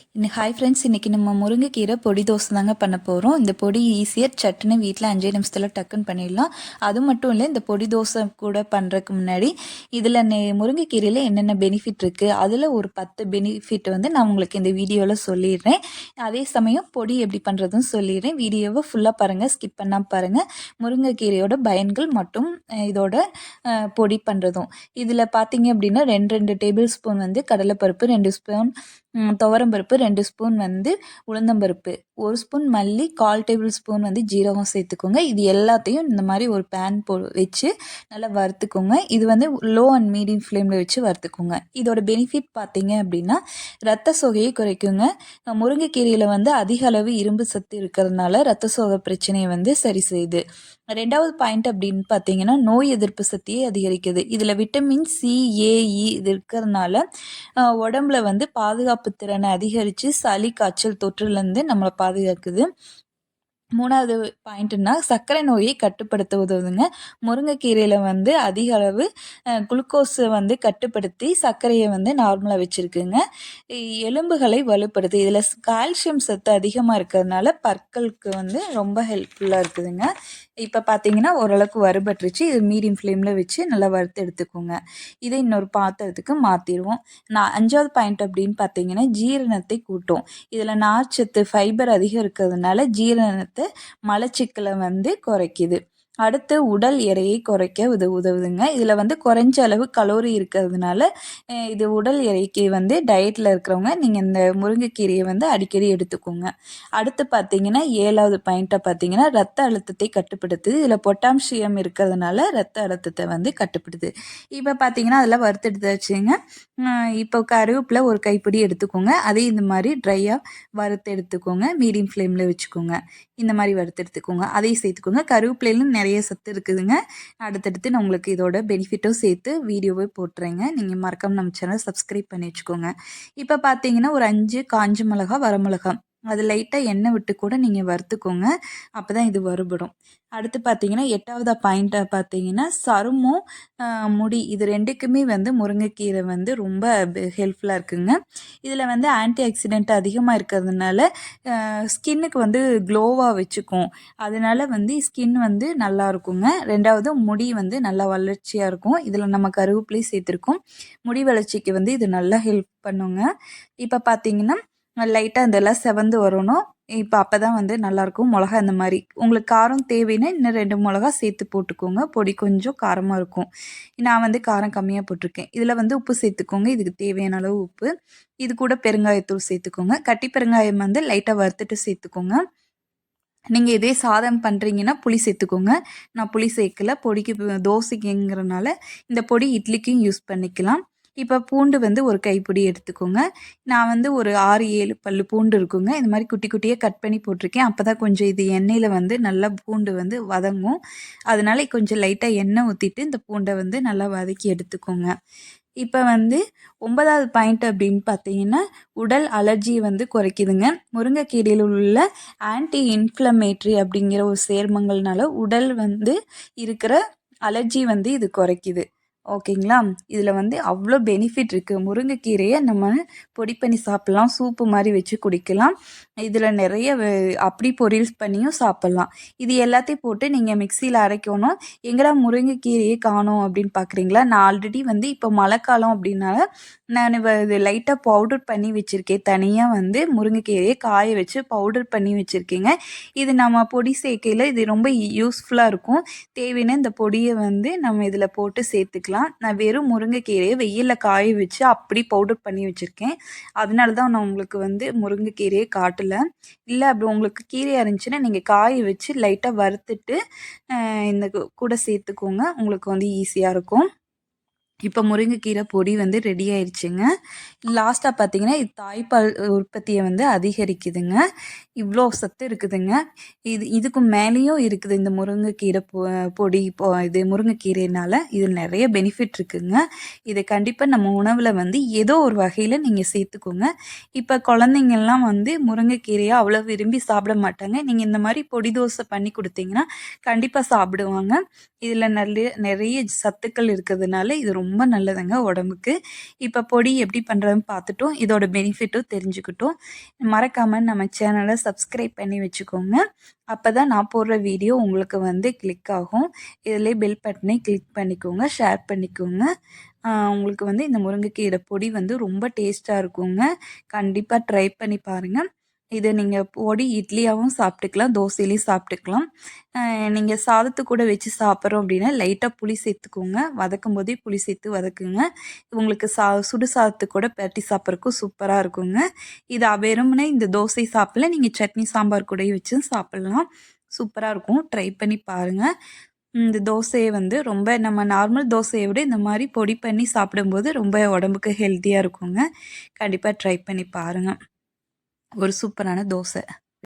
இன்னைக்கு hi friends இன்றைக்கி நம்ம முருங்கைக்கீரை பொடி தோசை தாங்க பண்ண போகிறோம் இந்த பொடி ஈஸியாக சட்டுன்னு வீட்டில் அஞ்சே நிமிஷத்தில் டக்குன்னு பண்ணிடலாம். அது மட்டும் இல்லை இந்த பொடி தோசை கூட பண்ணுறதுக்கு முன்னாடி இதில் நெ முருங்கைக்கீரையில் என்னென்ன பெனிஃபிட் இருக்குது அதில் ஒரு பத்து பெனிஃபிட் வந்து நான் உங்களுக்கு இந்த வீடியோவில் சொல்லிடுறேன். அதே சமயம் பொடி எப்படி பண்ணுறதுன்னு சொல்லிடுறேன். வீடியோவை ஃபுல்லாக பாருங்கள் ஸ்கிப் பண்ணால் பாருங்கள் முருங்கைக்கீரையோட பயன்கள் மற்றும் இதோட பொடி பண்ணுறதும் இதில் பார்த்தீங்க அப்படின்னா ரெண்டு ரெண்டு டேபிள் ஸ்பூன் வந்து கடலைப்பருப்பு ரெண்டு ஸ்பூன் துவரம்பருப்பு ரெண்டு ஸ்பூன் வந்து உளுந்தம்பருப்பு ஒரு ஸ்பூன் மல்லி கால் டேபிள் ஸ்பூன் வந்து ஜீரகம் சேர்த்துக்கோங்க. இது எல்லாத்தையும் இந்த மாதிரி ஒரு பேன் போ வச்சு நல்லா வறுத்துக்கோங்க. இது வந்து லோ அண்ட் மீடியம் ஃப்ளேமில் வச்சு வறுத்துக்கோங்க. இதோட பெனிஃபிட் பார்த்தீங்க அப்படின்னா ரத்த சோகையை குறைக்குங்க. முருங்கைக்கீரையில் வந்து அதிக அளவு இரும்பு சத்து இருக்கிறதுனால ரத்த சோகை பிரச்சனையை வந்து சரி செய்யுது. ரெண்டாவது பாயிண்ட் அப்படின்னு பார்த்தீங்கன்னா நோய் எதிர்ப்பு சக்தியை அதிகரிக்குது. இதில் விட்டமின் சி ஏஇ இது இருக்கிறதுனால உடம்புல வந்து பாதுகாப்பு திறனை அதிகரித்து சளி காய்ச்சல் தொற்றுலேருந்து நம்மளை பாதுகாக்குது. மூணாவது பாயிண்ட்டுன்னா சர்க்கரை நோயை கட்டுப்படுத்த உதவுதுங்க முருங்கைக்கீரையில் வந்து அதிக அளவு குளுக்கோஸை வந்து கட்டுப்படுத்தி சர்க்கரையை வந்து நார்மலாக வச்சுருக்குங்க. எலும்புகளை வலுப்படுத்து இதில் கால்சியம் சத்து அதிகமாக இருக்கிறதுனால பற்களுக்கு வந்து ரொம்ப ஹெல்ப்ஃபுல்லாக இருக்குதுங்க. இப்போ பார்த்தீங்கன்னா ஓரளவுக்கு வறுபட்டுருச்சு. இது மீடியம் ஃப்ளேமில் வச்சு நல்லா வறுத்து எடுத்துக்கோங்க. இதை இன்னொரு பாத்திரத்துக்கு மாற்றிடுவோம் நான் அஞ்சாவது பாயிண்ட் அப்படின்னு பார்த்தீங்கன்னா ஜீரணத்தை கூட்டும். இதில் நார்ச்சத்து ஃபைபர் அதிகம் இருக்கிறதுனால ஜீரணத்தை மலச்சிக்கலை வந்து குறைக்குது. அடுத்து உடல் எடையை குறைக்க உத உதவுதுங்க. இதில் வந்து குறைஞ்ச அளவு கலோரி இருக்கிறதுனால இது உடல் எடைக்கு வந்து டயட்டில் இருக்கிறவங்க நீங்கள் இந்த முருங்கைக்கீரையை வந்து அடிக்கடி எடுத்துக்கோங்க. அடுத்து பார்த்தீங்கன்னா ஏழாவது பாயிண்ட்டை பார்த்தீங்கன்னா ரத்த அழுத்தத்தை கட்டுப்படுத்துது. இதில் பொட்டாசியம் இருக்கிறதுனால ரத்த அழுத்தத்தை வந்து கட்டுப்படுது இப்போ பார்த்தீங்கன்னா அதெல்லாம் வறுத்தெடுத்து வச்சுங்க இப்போ கருவேப்பிலை ஒரு கைப்பிடி எடுத்துக்கோங்க. அதே இந்த மாதிரி ட்ரையாக வறுத்து எடுத்துக்கோங்க மீடியம் ஃப்ளேமில் வச்சுக்கோங்க. இந்த மாதிரி வறுத்து எடுத்துக்கோங்க அதையும் சேர்த்துக்கோங்க. கருவேப்பிலையிலும் நிறைய நிறைய சத்து இருக்குதுங்க. அடுத்தடுத்து நான் உங்களுக்கு இதோட பெனிஃபிட்டும் சேர்த்து வீடியோவே போட்டுறேங்க. நீங்கள் மறக்காம நம்ம சேனல் சப்ஸ்கிரைப் பண்ணி வச்சுக்கோங்க. இப்போ பார்த்தீங்கன்னா ஒரு அஞ்சு காஞ்ச மிளகா வரமிளகா அது லைட்டாக எண்ணெய் விட்டு கூட நீங்கள் வறுத்துக்கோங்க. அப்போ தான் இது வறுபடும். அடுத்து பார்த்தீங்கன்னா எட்டாவது பாயிண்ட்டை பார்த்தீங்கன்னா சருமம் முடி இது ரெண்டுக்குமே வந்து முருங்கைக்கீரை வந்து ரொம்ப ஹெல்ப்ஃபுல்லாக இருக்குங்க. இதில் வந்து ஆன்டி ஆக்சிடென்ட் அதிகமாக இருக்கிறதுனால ஸ்கின்னுக்கு வந்து க்ளோவாக வச்சுக்கும். அதனால வந்து ஸ்கின் வந்து நல்லா இருக்குங்க. ரெண்டாவது முடி வந்து நல்லா வளர்ச்சியாக இருக்கும். இதில் நம்ம கருவேப்பிலையும் சேர்த்துருக்கோம். முடி வளர்ச்சிக்கு வந்து இது நல்லா ஹெல்ப் பண்ணுங்க. இப்போ பார்த்தீங்கன்னா லைட்டாக இதெல்லாம் செவந்து வரணும். இப்போ அப்போ தான் வந்து நல்லாயிருக்கும் மிளகா இந்த மாதிரி. உங்களுக்கு காரம் தேவைன்னா இன்னும் ரெண்டு மிளகா சேர்த்து போட்டுக்கோங்க. பொடி கொஞ்சம் காரமாக இருக்கும். நான் வந்து காரம் கம்மியாக போட்டிருக்கேன். இதில் வந்து உப்பு சேர்த்துக்கோங்க. இதுக்கு தேவையான அளவு உப்பு. இது கூட பெருங்காயத்தூள் சேர்த்துக்கோங்க. கட்டி பெருங்காயம் வந்து லைட்டாக வறுத்துட்டு சேர்த்துக்கோங்க. நீங்கள் இதே சாதம் பண்ணுறீங்கன்னா புளி சேர்த்துக்கோங்க. நான் புளி சேர்க்கல. பொடிக்கு தோசைக்குங்கிறனால இந்த பொடி இட்லிக்கும் யூஸ் பண்ணிக்கலாம். இப்போ பூண்டு வந்து ஒரு கைப்பிடி எடுத்துக்கோங்க. நான் வந்து ஒரு ஆறு ஏழு பல்லு பூண்டு இருக்குங்க. இந்த மாதிரி குட்டி குட்டியாக கட் பண்ணி போட்டிருக்கேன். அப்போ தான் கொஞ்சம் இது எண்ணெயில் வந்து நல்லா பூண்டு வந்து வதங்கும். அதனால கொஞ்சம் லைட்டாக எண்ணெய் ஊற்றிட்டு இந்த பூண்டை வந்து நல்லா வதக்கி எடுத்துக்கோங்க. இப்போ வந்து ஒன்பதாவது பாயிண்ட் அப்படின்னு பார்த்தீங்கன்னா உடல் அலர்ஜியை வந்து குறைக்குதுங்க. முருங்கைக்கீரையில் உள்ள ஆன்டி இன்ஃப்ளமேட்ரி அப்படிங்கிற ஒரு சேர்மங்கள்னால உடல் வந்து இருக்கிற அலர்ஜி வந்து இது குறைக்குது. ஓகேங்களா? இதில் வந்து அவ்வளோ பெனிஃபிட் இருக்குது முருங்கைக்கீரையை நம்ம பொடி பண்ணி சாப்பிட்லாம். சூப்பு மாதிரி வச்சு குடிக்கலாம். இதில் நிறைய அப்படி பொரியல் பண்ணியும் சாப்பிட்லாம். இது எல்லாத்தையும் போட்டு நீங்கள் மிக்சியில் அரைக்கணும். எங்கடா முருங்கைக்கீரையே காணும் அப்படின்னு பார்க்குறீங்களா நான் ஆல்ரெடி வந்து இப்போ மழை காலம் அப்படின்னால நான் இது லைட்டாக பவுடர் பண்ணி வச்சுருக்கேன். தனியாக வந்து முருங்கைக்கீரையை காய வச்சு பவுடர் பண்ணி வச்சுருக்கேங்க. இது நம்ம பொடி சேர்க்கையில் இது ரொம்ப யூஸ்ஃபுல்லாக இருக்கும். தேவையான இந்த பொடியை வந்து நம்ம இதில் போட்டு சேர்த்துக்கலாம். நான் வெறும் முருங்கைக்கீரையை வெயிலில் காய வச்சு அப்படி பவுடர் பண்ணி வச்சுருக்கேன். அதனால தான் நான் உங்களுக்கு வந்து முருங்கைக்கீரையை காட்டலை. இல்லை அப்படி உங்களுக்கு கீரையாக இருந்துச்சுன்னா நீங்கள் காய வச்சு லைட்டாக வறுத்துட்டு இந்த கூட சேர்த்துக்கோங்க. உங்களுக்கு வந்து ஈஸியாக இருக்கும். இப்போ முருங்கைக்கீரை பொடி வந்து ரெடி ஆயிடுச்சுங்க லாஸ்ட்டாக பார்த்தீங்கன்னா இது தாய்ப்பால் உற்பத்தியை வந்து அதிகரிக்குதுங்க. இவ்வளோ சத்து இருக்குதுங்க. இது இதுக்கு மேலேயும் இருக்குது இந்த முருங்கைக்கீரை பொ பொடி இப்போ இது முருங்கைக்கீரைனால இது நிறைய பெனிஃபிட் இருக்குங்க. இதை கண்டிப்பாக நம்ம உணவில் வந்து ஏதோ ஒரு வகையில் நீங்கள் சேர்த்துக்கோங்க. இப்போ குழந்தைங்கள்லாம் வந்து முருங்கைக்கீரையை அவ்வளோ விரும்பி சாப்பிட மாட்டாங்க. நீங்கள் இந்த மாதிரி பொடி தோசை பண்ணி கொடுத்தீங்கன்னா கண்டிப்பாக சாப்பிடுவாங்க. இதில் நிறைய நிறைய சத்துக்கள் இருக்கிறதுனால இது ரொம்ப ரொம்ப நல்லதுங்க உடம்புக்கு. இப்போ பொடி எப்படி பண்ணுறதுன்னு பார்த்துட்டோம் இதோட பெனிஃபிட்டும் தெரிஞ்சுக்கிட்டோம். மறக்காமல் நம்ம சேனலை சப்ஸ்கிரைப் பண்ணி வச்சுக்கோங்க. அப்போ தான் நான் போடுற வீடியோ உங்களுக்கு வந்து கிளிக் ஆகும். இதிலே பெல் பட்டனை கிளிக் பண்ணிக்கோங்க ஷேர் பண்ணிக்கோங்க. உங்களுக்கு வந்து இந்த முருங்கைக்கீரை பொடி வந்து ரொம்ப டேஸ்ட்டாக இருக்குங்க. கண்டிப்பாக ட்ரை பண்ணி பாருங்கள் இதை நீங்கள் பொடி இட்லியாகவும் சாப்பிட்டுக்கலாம் தோசையிலையும் சாப்பிட்டுக்கலாம். நீங்கள் சாதத்து கூட வச்சு சாப்பிட்றோம் அப்படின்னா லைட்டாக புளி சேர்த்துக்கோங்க. வதக்கும் போதே புளி சேர்த்து வதக்குங்க. உங்களுக்கு சா சுடு சாதத்து கூட பரட்டி சாப்பிட்றக்கும் சூப்பராக இருக்குங்க. இது வெறுமனே இந்த தோசை சாப்பிடல நீங்கள் சட்னி சாம்பார் கூடயும் வச்சு சாப்பிட்லாம். சூப்பராக இருக்கும். ட்ரை பண்ணி பாருங்கள் இந்த தோசையை வந்து ரொம்ப நம்ம நார்மல் தோசையை விட இந்த மாதிரி பொடி பண்ணி சாப்பிடும்போது ரொம்ப உடம்புக்கு ஹெல்த்தியாக இருக்குங்க. கண்டிப்பாக ட்ரை பண்ணி பாருங்கள் ஒரு சூப்பரான தோசை.